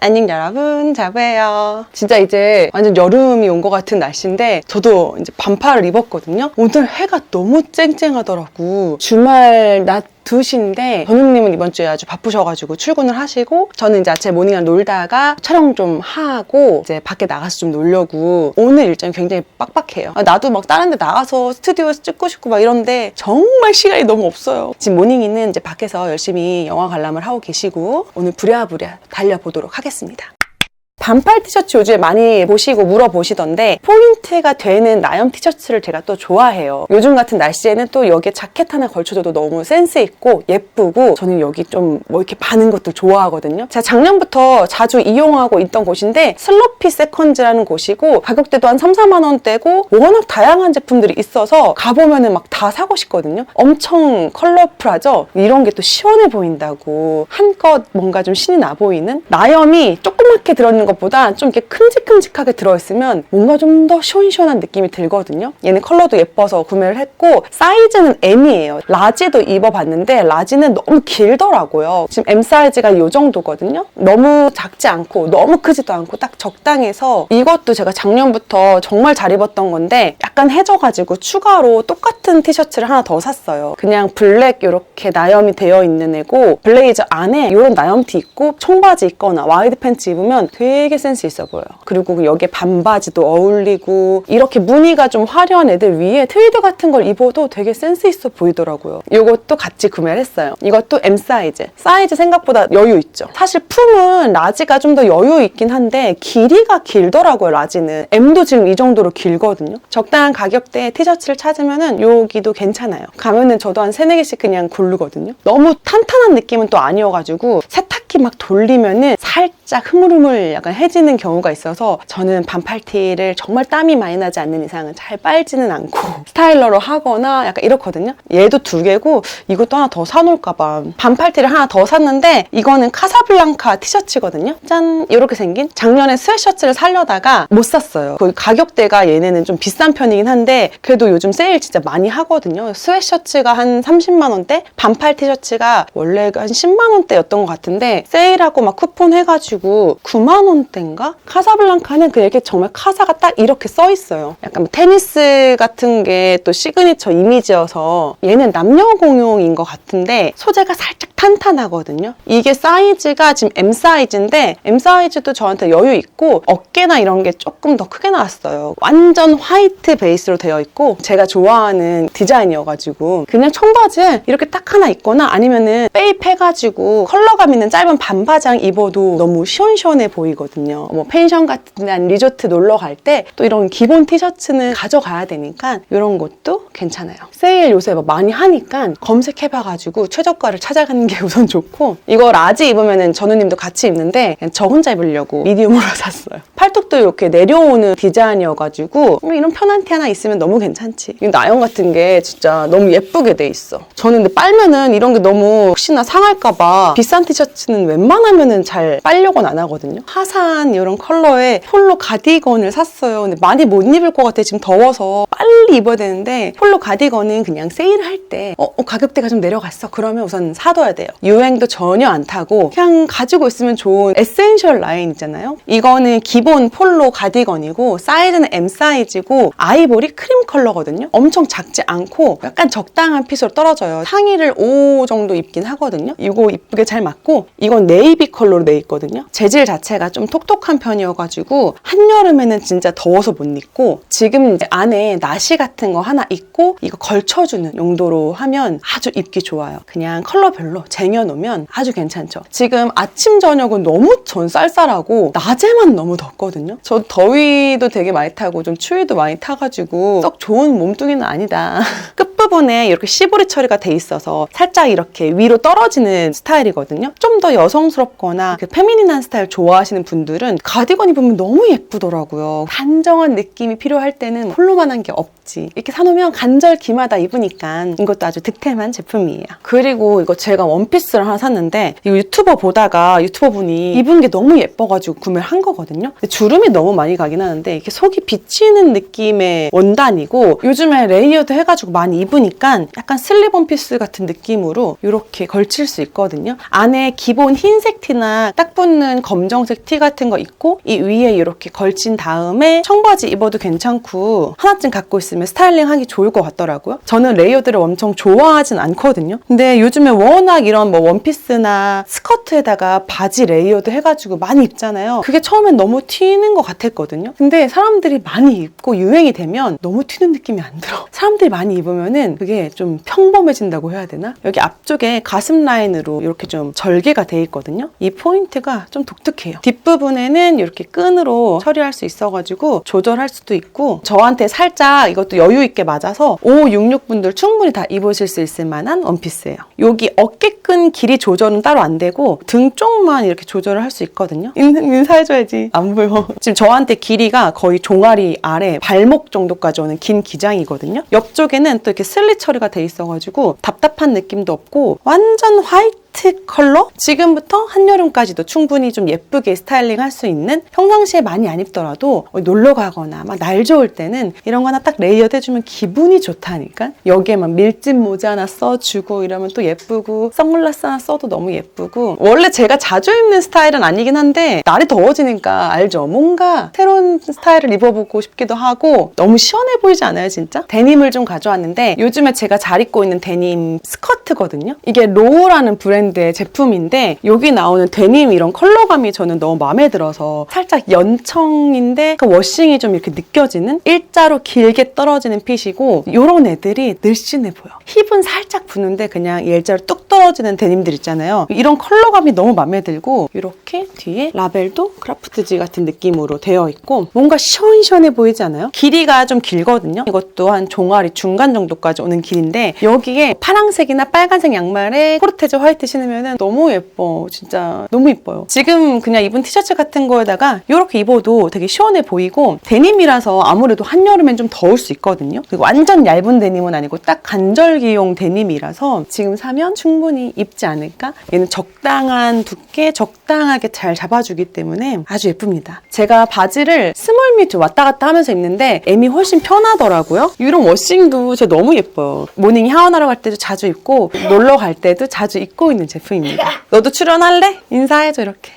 안녕 여러분. 자부예요. 진짜 이제 완전 여름이 온 것 같은 날씨인데 저도 이제 반팔을 입었거든요. 오늘 해가 너무 쨍쨍하더라고. 주말 낮 2시인데 전우님은 이번 주에 아주 바쁘셔가지고 출근을 하시고 저는 이제 아침에 모닝을 놀다가 촬영 좀 하고 이제 밖에 나가서 좀 놀려고 오늘 일정이 굉장히 빡빡해요. 아, 나도 막 다른 데 나가서 스튜디오에서 찍고 싶고 막 이런데 정말 시간이 너무 없어요. 지금 모닝이는 이제 밖에서 열심히 영화 관람을 하고 계시고 오늘 부랴부랴 달려보도록 하겠습니다 반팔 티셔츠 요즘에 많이 보시고 물어보시던데 포인트가 되는 나염 티셔츠를 제가 또 좋아해요. 요즘 같은 날씨에는 또 여기에 자켓 하나 걸쳐줘도 너무 센스 있고 예쁘고 저는 여기 좀 뭐 이렇게 바는 것도 좋아하거든요. 제가 작년부터 자주 이용하고 있던 곳인데 슬로피 세컨즈라는 곳이고 가격대도 한 3, 4만 원대고 워낙 다양한 제품들이 있어서 가보면은 막 다 사고 싶거든요. 엄청 컬러풀하죠? 이런 게 또 시원해 보인다고 한껏 뭔가 좀 신이 나 보이는 나염이 조그맣게 들어있는 것보다 좀 이렇게 큼직큼직하게 들어있으면 뭔가 좀 더 시원시원한 느낌이 들거든요. 얘는 컬러도 예뻐서 구매를 했고 사이즈는 M이에요. 라지도 입어봤는데 라지는 너무 길더라고요. 지금 M 사이즈가 이 정도거든요. 너무 작지 않고 너무 크지도 않고 딱 적당해서 이것도 제가 작년부터 정말 잘 입었던 건데 약간 해져가지고 추가로 똑같은 티셔츠를 하나 더 샀어요. 그냥 블랙 이렇게 나염이 되어 있는 애고 블레이저 안에 이런 나염티 입고 청바지 입거나 와이드 팬츠 입으면 되게 센스 있어 보여요. 그리고 여기에 반바지도 어울리고 이렇게 무늬가 좀 화려한 애들 위에 트위드 같은 걸 입어도 되게 센스 있어 보이더라고요. 이것도 같이 구매를 했어요. 이것도 M 사이즈. 사이즈 생각보다 여유 있죠. 사실 품은 라지가 좀 더 여유 있긴 한데 길이가 길더라고요, 라지는. M도 지금 이 정도로 길거든요. 적당한 가격대에 티셔츠를 찾으면은 여기도 괜찮아요. 가면은 저도 한 세네 개씩 그냥 고르거든요. 너무 탄탄한 느낌은 또 아니어가지고 세탁기 막 돌리면은 살짝 흐물흐물 약간 해지는 경우가 있어서 저는 반팔티를 정말 땀이 많이 나지 않는 이상은 잘 빨지는 않고 스타일러로 하거나 약간 이렇거든요. 얘도 두 개고 이것도 하나 더 사놓을까봐 반팔티를 하나 더 샀는데 이거는 카사블랑카 티셔츠거든요. 짠 이렇게 생긴 작년에 스웨셔츠를 사려다가 못 샀어요. 그 가격대가 얘네는 좀 비싼 편이긴 한데 그래도 요즘 세일 진짜 많이 하거든요. 스웨셔츠가 한 30만 원대, 반팔 티셔츠가 원래 한 10만 원대였던 것 같은데 세일하고 막 쿠폰 해가지고 9만 원대인가? 카사블랑카는 그 이렇게 정말 카사가 딱 이렇게 써 있어요. 약간 뭐 테니스 같은 게 또 시그니처 이미지여서 얘는 남녀 공용인 것 같은데 소재가 살짝 탄탄하거든요. 이게 사이즈가 지금 M 사이즈인데 M 사이즈도 저한테 여유 있고 어깨나 이런 게 조금 더 크게 나왔어요. 완전 화이트 베이스로 되어 있고 제가 좋아하는 디자인이어가지고 그냥 청바지에 이렇게 딱 하나 입거나 아니면은 페입 해가지고 컬러감 있는 짧은 반바장 입어도 너무 시원시원해 보이거든요. 뭐 펜션 같은 데 리조트 놀러 갈 때 또 이런 기본 티셔츠는 가져가야 되니까 이런 것도 괜찮아요. 세일 요새 막 많이 하니까 검색해봐가지고 최저가를 찾아가는 게 우선 좋고 이거 라지 입으면은 전우님도 같이 입는데 그냥 저 혼자 입으려고 미디움으로 샀어요. 팔뚝도 이렇게 내려오는 디자인이어가지고 뭐 이런 편한 티 하나 있으면 너무 괜찮지. 이 나영 같은 게 진짜 너무 예쁘게 돼 있어. 저는 근데 빨면은 이런 게 너무 혹시나 상할까봐 비싼 티셔츠는 웬만하면은 잘 빨려고는 안 하거든요. 화사한 이런 컬러의 폴로 가디건을 샀어요. 근데 많이 못 입을 것 같아. 지금 더워서 빨리 입어야 되는데 폴로 가디건은 그냥 세일할 때 어, 어, 가격대가 좀 내려갔어. 그러면 우선 사둬야 돼 요. 유행도 전혀 안 타고 그냥 가지고 있으면 좋은 에센셜 라인 있잖아요. 이거는 기본 폴로 가디건이고 사이즈는 M 사이즈고 아이보리 크림 컬러거든요. 엄청 작지 않고 약간 적당한 핏으로 떨어져요. 상의를 5 정도 입긴 하거든요. 이거 이쁘게 잘 맞고 이건 네이비 컬러로 돼 있거든요. 재질 자체가 좀 톡톡한 편이어가지고 한여름에는 진짜 더워서 못 입고 지금 이제 안에 나시 같은 거 하나 입고 이거 걸쳐주는 용도로 하면 아주 입기 좋아요. 그냥 컬러별로 쟁여놓으면 아주 괜찮죠. 지금 아침 저녁은 너무 전 쌀쌀하고 낮에만 너무 덥거든요. 저 더위도 되게 많이 타고 좀 추위도 많이 타가지고 썩 좋은 몸뚱이는 아니다. 끝부분에 이렇게 시보리 처리가 돼 있어서 살짝 이렇게 위로 떨어지는 스타일이거든요. 좀 더 여성스럽거나 그 페미닌한 스타일 좋아하시는 분들은 가디건 입으면 너무 예쁘더라고요. 단정한 느낌이 필요할 때는 폴로만한 게 없지. 이렇게 사놓으면 간절 기마다 입으니까 이것도 아주 득템한 제품이에요. 그리고 이거 제가 원 피스를 하나 샀는데 이거 유튜버 보다가 유튜버 분이 입은 게 너무 예뻐가지고 구매를 한 거거든요. 주름이 너무 많이 가긴 하는데 이렇게 속이 비치는 느낌의 원단이고 요즘에 레이어드 해가지고 많이 입으니까 약간 슬립 원피스 같은 느낌으로 이렇게 걸칠 수 있거든요. 안에 기본 흰색 티나 딱 붙는 검정색 티 같은 거 입고 이 위에 이렇게 걸친 다음에 청바지 입어도 괜찮고 하나쯤 갖고 있으면 스타일링 하기 좋을 것 같더라고요. 저는 레이어드를 엄청 좋아하진 않거든요. 근데 요즘에 워낙 이런 뭐 원피스나 스커트에다가 바지 레이어드 해가지고 많이 입잖아요. 그게 처음엔 너무 튀는 것 같았거든요. 근데 사람들이 많이 입고 유행이 되면 너무 튀는 느낌이 안 들어. 사람들이 많이 입으면은 그게 좀 평범해진다고 해야 되나? 여기 앞쪽에 가슴 라인으로 이렇게 좀 절개가 돼 있거든요. 이 포인트가 좀 독특해요. 뒷부분에는 이렇게 끈으로 처리할 수 있어가지고 조절할 수도 있고 저한테 살짝 이것도 여유 있게 맞아서 5, 66 분들 충분히 다 입으실 수 있을 만한 원피스예요. 여기 어깨 끈 길이 조절은 따로 안 되고 등 쪽만 이렇게 조절을 할 수 있거든요. 인, 인사해줘야지. 안 보여. 지금 저한테 길이가 거의 종아리 아래 발목 정도까지 오는 긴 기장이거든요. 옆쪽에는 또 이렇게 슬릿 처리가 돼 있어가지고 답답한 느낌도 없고 완전 화이트 화이트 컬러? 지금부터 한여름까지도 충분히 좀 예쁘게 스타일링 할 수 있는 평상시에 많이 안 입더라도 어디 놀러 가거나 막 날 좋을 때는 이런 거 하나 딱 레이어드 해주면 기분이 좋다니까 여기에 막 밀짚 모자 하나 써주고 이러면 또 예쁘고 선글라스 하나 써도 너무 예쁘고 원래 제가 자주 입는 스타일은 아니긴 한데 날이 더워지니까 알죠 뭔가 새로운 스타일을 입어보고 싶기도 하고 너무 시원해 보이지 않아요 진짜? 데님을 좀 가져왔는데 요즘에 제가 잘 입고 있는 데님 스커트거든요 이게 로우라는 브랜드 의 제품인데 여기 나오는 데님 이런 컬러감이 저는 너무 마음에 들어서 살짝 연청인데 그 워싱이 좀 이렇게 느껴지는 일자로 길게 떨어지는 핏이고 이런 애들이 늘씬해 보여. 힙은 살짝 부는데 그냥 일자로 뚝 떨어지는 데님들 있잖아요. 이런 컬러감이 너무 마음에 들고 이렇게 뒤에 라벨도 크라프트지 같은 느낌으로 되어 있고 뭔가 시원시원해 보이지 않아요? 길이가 좀 길거든요. 이것도 한 종아리 중간 정도까지 오는 길인데 여기에 파랑색이나 빨간색 양말에 코르테즈 화이트 신 으면 너무 예뻐. 진짜 너무 예뻐요. 지금 그냥 입은 티셔츠 같은 거에다가 이렇게 입어도 되게 시원해 보이고 데님이라서 아무래도 한여름엔 좀 더울 수 있거든요. 그리고 완전 얇은 데님은 아니고 딱 간절기용 데님이라서 지금 사면 충분히 입지 않을까? 얘는 적당한 두께, 적당하게 잘 잡아주기 때문에 아주 예쁩니다. 제가 바지를 스몰 밑 왔다 갔다 하면서 입는데 M이 훨씬 편하더라고요. 이런 워싱도 진짜 너무 예뻐요. 모닝 샤워하러 갈 때도 자주 입고 놀러 갈 때도 자주 입고 있는 제품입니다. 너도 출연할래? 인사해줘 이렇게.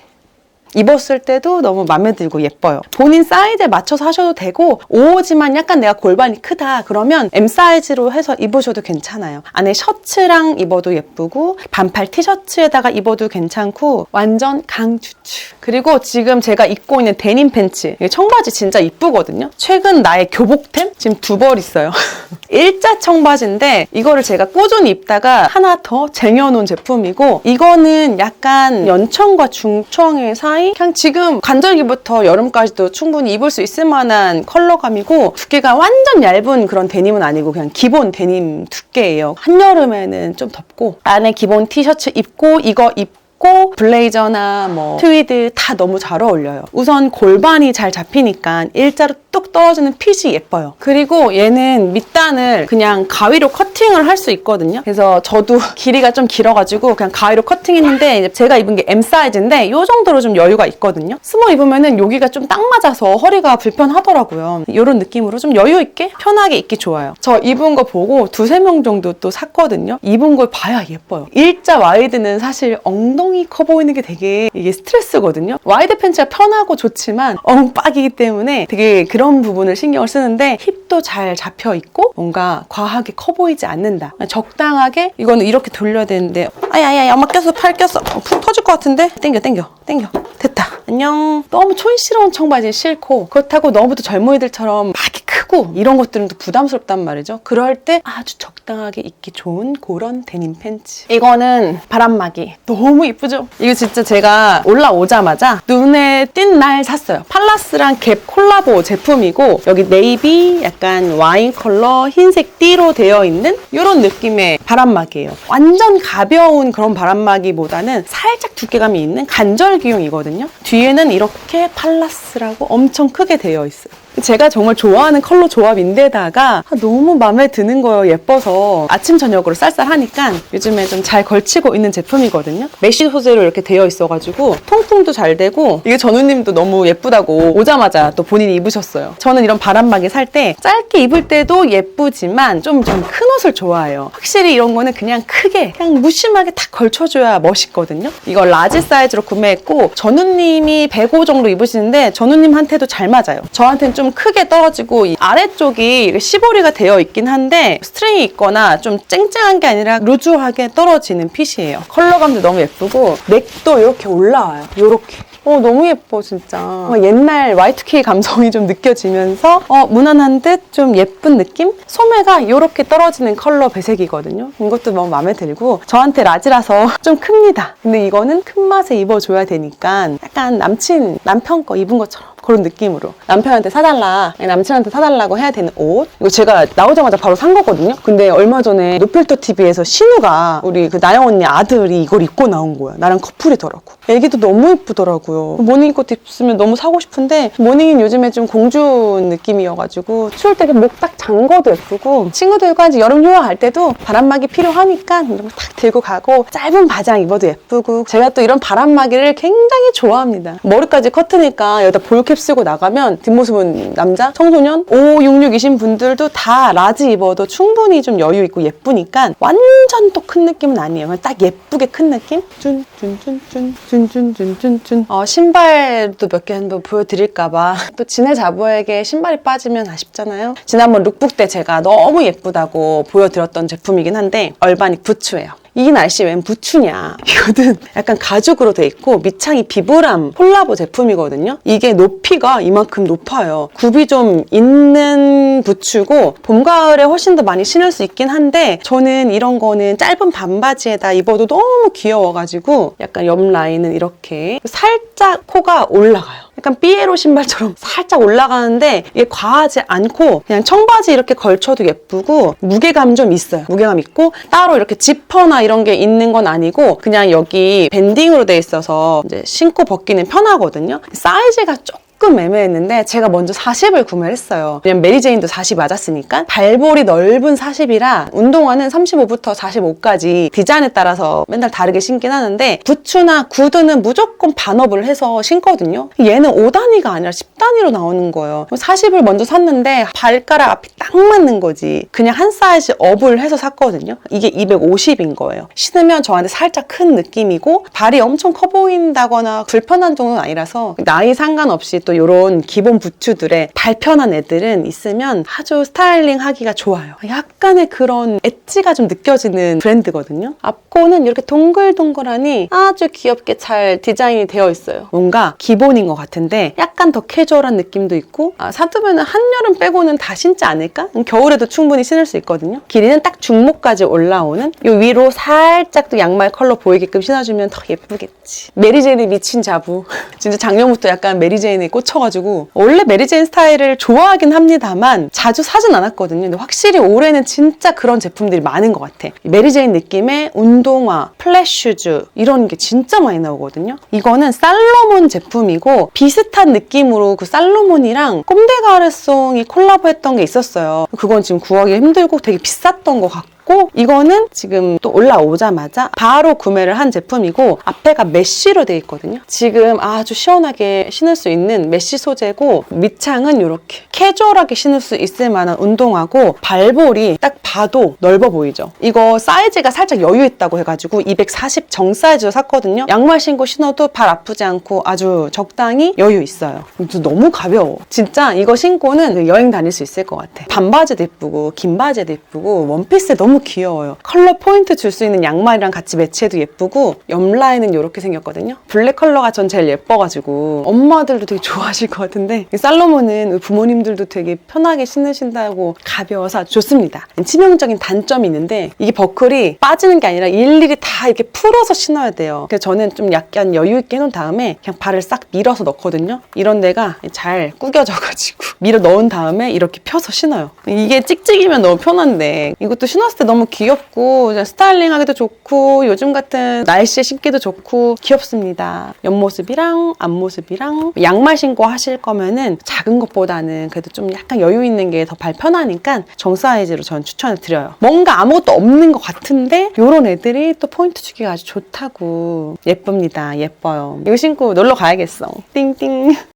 입었을 때도 너무 마음에 들고 예뻐요. 본인 사이즈에 맞춰서 하셔도 되고 5호지만 약간 내가 골반이 크다 그러면 M 사이즈로 해서 입으셔도 괜찮아요. 안에 셔츠랑 입어도 예쁘고 반팔 티셔츠에다가 입어도 괜찮고 완전 강추추. 그리고 지금 제가 입고 있는 데님 팬츠 청바지 진짜 이쁘거든요. 최근 나의 교복템 지금 두 벌 있어요. 일자 청바지인데 이거를 제가 꾸준히 입다가 하나 더 쟁여놓은 제품이고 이거는 약간 연청과 중청의 사이 그냥 지금 간절기부터 여름까지도 충분히 입을 수 있을 만한 컬러감이고 두께가 완전 얇은 그런 데님은 아니고 그냥 기본 데님 두께예요. 한여름에는 좀 덥고 안에 기본 티셔츠 입고 이거 입고 블레이저나 뭐 트위드 다 너무 잘 어울려요. 우선 골반이 잘 잡히니까 일자로 뚝 떨어지는 핏이 예뻐요. 그리고 얘는 밑단을 그냥 가위로 커팅을 할 수 있거든요. 그래서 저도 길이가 좀 길어가지고 그냥 가위로 커팅했는데 제가 입은 게 M 사이즈인데 이 정도로 좀 여유가 있거든요. 스모 입으면은 여기가 좀 딱 맞아서 허리가 불편하더라고요. 이런 느낌으로 좀 여유 있게 편하게 입기 좋아요. 저 입은 거 보고 두세 명 정도 또 샀거든요. 입은 걸 봐야 예뻐요. 일자 와이드는 사실 엉덩이 커 보이는 게 되게 이게 스트레스거든요. 와이드 팬츠가 편하고 좋지만 엉빡이기 때문에 되게 그런 부분을 신경을 쓰는데 힙도 잘 잡혀 있고 뭔가 과하게 커 보이지 않는다. 적당하게 이거는 이렇게 돌려야 되는데 아야야야 엄마 꼈어 팔 꼈어. 어, 푹 터질 것 같은데? 땡겨 땡겨 땡겨. 됐다. 안녕. 너무 촌스러운 청바지 싫고 그렇다고 너무 또 젊은이들처럼 막 크고 이런 것들은 또 부담스럽단 말이죠. 그럴 때 아주 적당하게 입기 좋은 그런 데님 팬츠. 이거는 바람막이. 너무 이쁘죠? 이거 진짜 제가 올라오자마자 눈에 띈 날 샀어요. 팔라스랑 갭 콜라보 제품이고 여기 네이비 약간 와인 컬러 흰색 띠로 되어 있는 이런 느낌의 바람막이에요. 완전 가벼운 그런 바람막이보다는 살짝 두께감이 있는 간절기용이거든요. 뒤에는 이렇게 팔라스라고 엄청 크게 되어 있어요 제가 정말 좋아하는 컬러 조합인데다가 너무 마음에 드는 거예요. 예뻐서 아침 저녁으로 쌀쌀하니까 요즘에 좀 잘 걸치고 있는 제품이거든요. 메쉬 소재로 이렇게 되어 있어가지고 통풍도 잘 되고 이게 전우님도 너무 예쁘다고 오자마자 또 본인이 입으셨어요. 저는 이런 바람막이 살 때 짧게 입을 때도 예쁘지만 좀 좀 큰 옷을 좋아해요. 확실히 이런 거는 그냥 크게 그냥 무심하게 탁 걸쳐줘야 멋있거든요. 이거 라지 사이즈로 구매했고 전우님이 105 정도 입으시는데 전우님한테도 잘 맞아요. 저한테는 좀 크게 떨어지고 이 아래쪽이 시보리가 되어 있긴 한데 스트링이 있거나 좀 쨍쨍한 게 아니라 루즈하게 떨어지는 핏이에요. 컬러감도 너무 예쁘고 넥도 이렇게 올라와요. 이렇게. 어, 너무 예뻐, 진짜. 어, 옛날 Y2K 감성이 좀 느껴지면서, 어, 무난한 듯 좀 예쁜 느낌? 소매가 이렇게 떨어지는 컬러 배색이거든요. 이것도 너무 마음에 들고, 저한테 라지라서 좀 큽니다. 근데 이거는 큰 맛에 입어줘야 되니까, 약간 남친, 남편 거 입은 것처럼. 그런 느낌으로. 남편한테 사달라 남친한테 사달라고 해야 되는 옷. 이거 제가 나오자마자 바로 산 거거든요. 근데 얼마 전에 노필터 TV에서 신우가 우리 그 나영 언니 아들이 이걸 입고 나온 거야. 나랑 커플이더라고. 애기도 너무 예쁘더라고요. 모닝 꽃 입으면 너무 사고 싶은데 모닝은 요즘에 좀 공주 느낌이어가지고 추울 때 목 딱 잠궈도 예쁘고 친구들과 이제 여름 휴가 갈 때도 바람막이 필요하니까 이런 거 딱 들고 가고 짧은 바장 입어도 예쁘고 제가 또 이런 바람막이를 굉장히 좋아합니다. 머리까지 커트니까 여기다 볼캡 쓰고 나가면 뒷모습은 남자 청소년 5, 6, 6이신 분들도 다 라지 입어도 충분히 좀 여유 있고 예쁘니까 완전 또 큰 느낌은 아니에요. 딱 예쁘게 큰 느낌? 쭌쭌쭌쭌쭌쭌쭌쭌 어, 신발도 몇 개 한번 보여드릴까봐. 또 진해 자부에게 신발이 빠지면 아쉽잖아요. 지난번 룩북 때 제가 너무 예쁘다고 보여드렸던 제품이긴 한데 얼바닉 부츠예요 이 날씨 웬 부츠냐. 이거는 약간 가죽으로 돼 있고 밑창이 비브람 콜라보 제품이거든요. 이게 높이가 이만큼 높아요. 굽이 좀 있는 부츠고 봄 가을에 훨씬 더 많이 신을 수 있긴 한데 저는 이런 거는 짧은 반바지에다 입어도 너무 귀여워가지고 약간 옆 라인은 이렇게 살짝 코가 올라가요 약간 삐에로 신발처럼 살짝 올라가는데 이게 과하지 않고 그냥 청바지 이렇게 걸쳐도 예쁘고 무게감 좀 있어요. 무게감 있고 따로 이렇게 지퍼나 이런 게 있는 건 아니고 그냥 여기 밴딩으로 돼 있어서 이제 신고 벗기는 편하거든요. 사이즈가 조금 조금 애매했는데 제가 먼저 40을 구매를 했어요. 왜냐면 메리제인도 40 맞았으니까 발볼이 넓은 40이라 운동화는 35부터 45까지 디자인에 따라서 맨날 다르게 신긴 하는데 부츠나 구두는 무조건 반업을 해서 신거든요. 얘는 5단위가 아니라 10단위로 나오는 거예요. 40을 먼저 샀는데 발가락 앞이 딱 맞는 거지. 그냥 한 사이즈 업을 해서 샀거든요. 이게 250인 거예요. 신으면 저한테 살짝 큰 느낌이고 발이 엄청 커 보인다거나 불편한 정도는 아니라서 나이 상관없이 또 이런 기본 부츠들의 발편한 애들은 있으면 아주 스타일링 하기가 좋아요. 약간의 그런 엣지가 좀 느껴지는 브랜드거든요. 앞코는 이렇게 동글동글하니 아주 귀엽게 잘 디자인이 되어 있어요. 뭔가 기본인 것 같은데 약간 더 캐주얼한 느낌도 있고 아, 사두면 한여름 빼고는 다 신지 않을까? 겨울에도 충분히 신을 수 있거든요. 길이는 딱 중목까지 올라오는 이 위로 살짝 또 양말 컬러 보이게끔 신어주면 더 예쁘겠지. 메리제인에 미친 자부. 진짜 작년부터 약간 메리제인에 꽂혀가지고 원래 메리제인 스타일을 좋아하긴 합니다만 자주 사진 않았거든요. 근데 확실히 올해는 진짜 그런 제품들이 많은 것 같아. 메리제인 느낌의 운동화, 플랫슈즈 이런 게 진짜 많이 나오거든요. 이거는 살로몬 제품이고 비슷한 느낌으로 그 살로몬이랑 꼼데가르송이 콜라보했던 게 있었어요. 그건 지금 구하기 힘들고 되게 비쌌던 것 같고 있고 이거는 지금 또 올라오자마자 바로 구매를 한 제품이고 앞에가 메쉬로 돼 있거든요. 지금 아주 시원하게 신을 수 있는 메쉬 소재고 밑창은 이렇게 캐주얼하게 신을 수 있을 만한 운동화고 발볼이 딱 봐도 넓어 보이죠. 이거 사이즈가 살짝 여유 있다고 해가지고 240 정 사이즈로 샀거든요. 양말 신고 신어도 발 아프지 않고 아주 적당히 여유 있어요. 너무 가벼워. 진짜 이거 신고는 여행 다닐 수 있을 것 같아. 반바지도 예쁘고 긴 바지도 예쁘고 원피스 너무 귀여워요. 컬러 포인트 줄 수 있는 양말이랑 같이 매치해도 예쁘고 옆 라인은 이렇게 생겼거든요. 블랙 컬러가 전 제일 예뻐가지고 엄마들도 되게 좋아하실 것 같은데 이 살로몬은 부모님들도 되게 편하게 신으신다고 가벼워서 좋습니다. 치명적인 단점이 있는데 이게 버클이 빠지는 게 아니라 일일이 다 이렇게 풀어서 신어야 돼요. 그래서 저는 좀 약간 여유 있게 해놓은 다음에 그냥 발을 싹 밀어서 넣거든요. 이런 데가 잘 구겨져가지고 밀어 넣은 다음에 이렇게 펴서 신어요. 이게 찍찍이면 너무 편한데 이것도 신었을 때 너무 귀엽고 스타일링하기도 좋고 요즘 같은 날씨에 신기도 좋고 귀엽습니다. 옆모습이랑 앞모습이랑 양말 신고 하실 거면은 작은 것보다는 그래도 좀 약간 여유 있는 게 더 발 편하니까 정 사이즈로 전 추천을 드려요. 뭔가 아무것도 없는 것 같은데 요런 애들이 또 포인트 주기가 아주 좋다고 예쁩니다. 예뻐요. 이거 신고 놀러 가야겠어. 띵띵.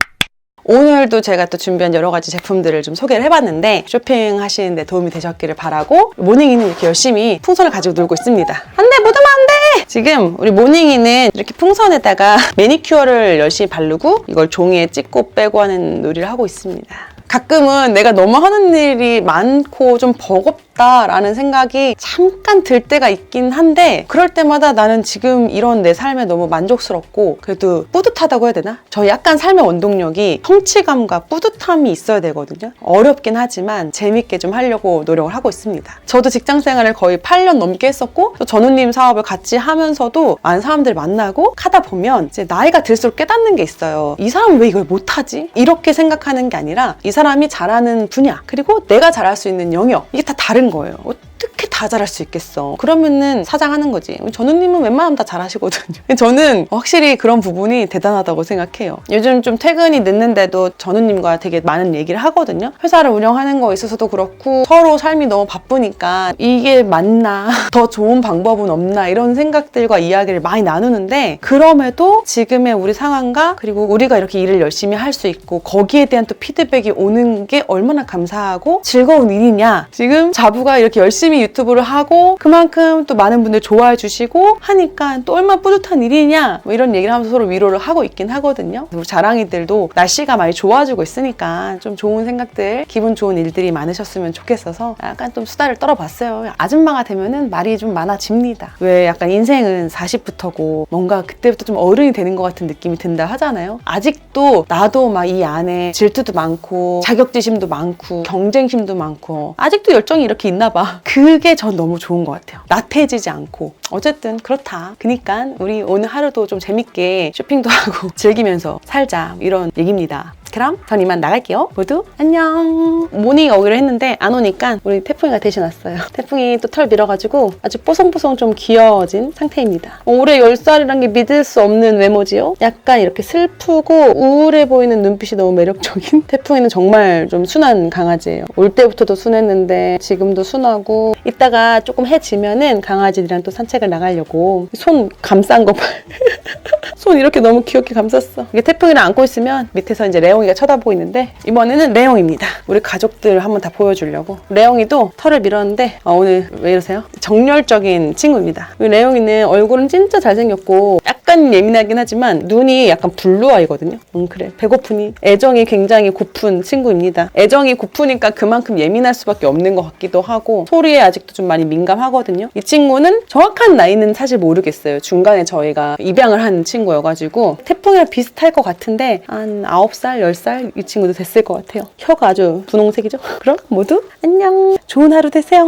오늘도 제가 또 준비한 여러 가지 제품들을 좀 소개를 해봤는데 쇼핑하시는데 도움이 되셨기를 바라고 모닝이는 이렇게 열심히 풍선을 가지고 놀고 있습니다. 안 돼 묻으면 안 돼. 지금 우리 모닝이는 이렇게 풍선에다가 매니큐어를 열심히 바르고 이걸 종이에 찍고 빼고 하는 놀이를 하고 있습니다. 가끔은 내가 너무 하는 일이 많고 좀 버겁 다라는 생각이 잠깐 들 때가 있긴 한데 그럴 때마다 나는 지금 이런 내 삶에 너무 만족스럽고 그래도 뿌듯하다고 해야 되나? 저 약간 삶의 원동력이 성취감과 뿌듯함이 있어야 되거든요. 어렵긴 하지만 재밌게 좀 하려고 노력을 하고 있습니다. 저도 직장 생활을 거의 8년 넘게 했었고 또 전우님 사업을 같이 하면서도 많은 사람들 만나고 하다 보면 이제 나이가 들수록 깨닫는 게 있어요. 이 사람은 왜 이걸 못하지? 이렇게 생각하는 게 아니라 이 사람이 잘하는 분야 그리고 내가 잘할 수 있는 영역 이게 다 다른 거예요. 어떻게 다 잘할 수 있겠어? 그러면은 사장하는 거지. 전우님은 웬만하면 다 잘하시거든요. 저는 확실히 그런 부분이 대단하다고 생각해요. 요즘 좀 퇴근이 늦는데도 전우님과 되게 많은 얘기를 하거든요. 회사를 운영하는 거 있어서도 그렇고 서로 삶이 너무 바쁘니까 이게 맞나? 더 좋은 방법은 없나? 이런 생각들과 이야기를 많이 나누는데 그럼에도 지금의 우리 상황과 그리고 우리가 이렇게 일을 열심히 할 수 있고 거기에 대한 또 피드백이 오는 게 얼마나 감사하고 즐거운 일이냐. 지금 자부가 이렇게 열심히 유튜브를 하고 그만큼 또 많은 분들 좋아해 주시고 하니까 또 얼마나 뿌듯한 일이냐 뭐 이런 얘기를 하면서 서로 위로를 하고 있긴 하거든요. 우리 자랑이들도 날씨가 많이 좋아지고 있으니까 좀 좋은 생각들, 기분 좋은 일들이 많으셨으면 좋겠어서 약간 좀 수다를 떨어봤어요. 아줌마가 되면은 말이 좀 많아집니다. 왜 약간 인생은 40부터고 뭔가 그때부터 좀 어른이 되는 것 같은 느낌이 든다 하잖아요. 아직도 나도 막 이 안에 질투도 많고 자격지심도 많고 경쟁심도 많고 아직도 열정이 이렇게 있나 봐. 그게 전 너무 좋은 것 같아요. 나태해지지 않고. 어쨌든 그렇다. 그니까 우리 오늘 하루도 좀 재밌게 쇼핑도 하고 즐기면서 살자. 이런 얘기입니다. 그럼 전 이만 나갈게요. 모두 안녕. 모닝 오기로 했는데 안 오니까 우리 태풍이가 대신 왔어요. 태풍이 또 털 밀어가지고 아주 뽀송뽀송 좀 귀여워진 상태입니다. 올해 10살이란 게 믿을 수 없는 외모지요? 약간 이렇게 슬프고 우울해 보이는 눈빛이 너무 매력적인 태풍이는 정말 좀 순한 강아지예요. 올 때부터도 순했는데 지금도 순하고 이따가 조금 해지면은 강아지들이랑 또 산책을 나가려고 손 감싼 거 봐. 손 이렇게 너무 귀엽게 감쌌어. 이게 태풍이랑 안고 있으면 밑에서 이제 레옹이 가 쳐다보고 있는데 이번에는 레옹입니다. 우리 가족들 한번 다 보여주려고. 레옹이도 털을 밀었는데 아, 오늘 왜 이러세요? 정열적인 친구입니다. 레옹이는 얼굴은 진짜 잘생겼고 약간 예민하긴 하지만 눈이 약간 블루 아이거든요. 응 그래. 배고프니 애정이 굉장히 고픈 친구입니다. 애정이 고프니까 그만큼 예민할 수밖에 없는 것 같기도 하고 소리에 아직도 좀 많이 민감하거든요. 이 친구는 정확한 나이는 사실 모르겠어요. 중간에 저희가 입양을 한 친구여가지고 태풍이랑 비슷할 것 같은데 한 9살, 10살 이 친구도 됐을 것 같아요. 혀가 아주 분홍색이죠? 그럼 모두 안녕. 좋은 하루 되세요.